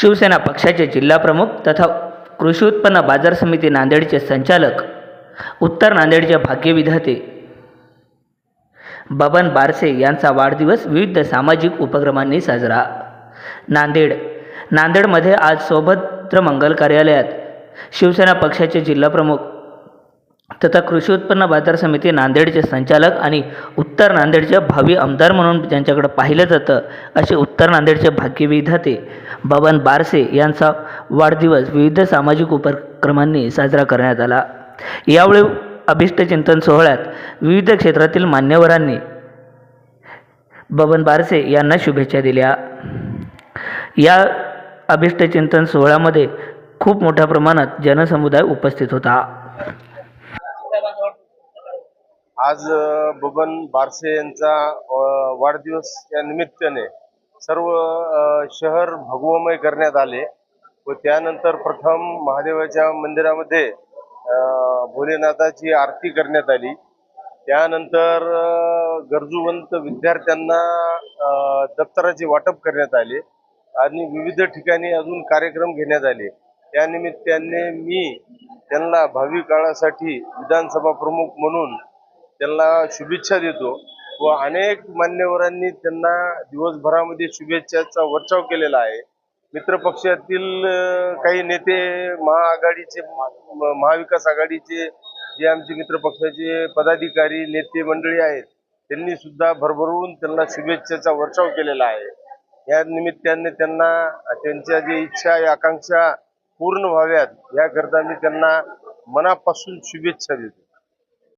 शिवसेना पक्षाचे जिल्हाप्रमुख तथा कृषी उत्पन्न बाजार समिती नांदेडचे संचालक उत्तर नांदेडचे भाग्यविधाते बबन बारसे यांचा वाढदिवस विविध सामाजिक उपक्रमांनी साजरा. नांदेड नांदेडमध्ये आज सौभद्र मंगल कार्यालयात शिवसेना पक्षाचे जिल्हाप्रमुख तथा कृषी उत्पन्न बाजार समिती नांदेडचे संचालक आणि उत्तर नांदेडचे भावी आमदार म्हणून ज्यांच्याकडे पाहिलं जातं असे उत्तर नांदेडचे भाग्यविधाते बबन बारसे यांचा वाढदिवस विविध सामाजिक उपक्रमांनी साजरा करण्यात आला. यावेळी अभिष्टचिंतन सोहळ्यात विविध क्षेत्रातील मान्यवरांनी बबन बारसे यांना शुभेच्छा दिल्या. या अभिष्टचिंतन सोहळ्यामध्ये खूप मोठ्या प्रमाणात जनसमुदाय उपस्थित होता. आज बबन बारसे यांचा वाढदिवस या निमित्ताने सर्व शहर भगवमय करण्यात आले व त्यानंतर प्रथम महादेवाच्या मंदिरामध्ये भोलेनाथाची आरती करण्यात आली. त्यानंतर गरजूवंत विद्यार्थ्यांना दप्तराचे वाटप करण्यात आले आणि विविध ठिकाणी अजून कार्यक्रम घेण्यात आले. त्यानिमित्ताने मी त्यांना भावी काळासाठी विधानसभा प्रमुख म्हणून त्यांना शुभेच्छा देतो व अनेक मान्यवरांनी त्यांना दिवसभरामध्ये शुभेच्छाचा वर्चाव केलेला आहे. मित्रपक्षातील काही नेते महाआघाडीचे महाविकास आघाडीचे जे आमचे मित्रपक्षाचे पदाधिकारी नेते मंडळी आहेत त्यांनी सुद्धा भरभरून त्यांना शुभेच्छेचा वर्षाव केलेला आहे. या निमित्ताने त्यांना त्यांच्या जे इच्छा या आकांक्षा पूर्ण व्हाव्यात याकरता मी त्यांना मनापासून शुभेच्छा देतो.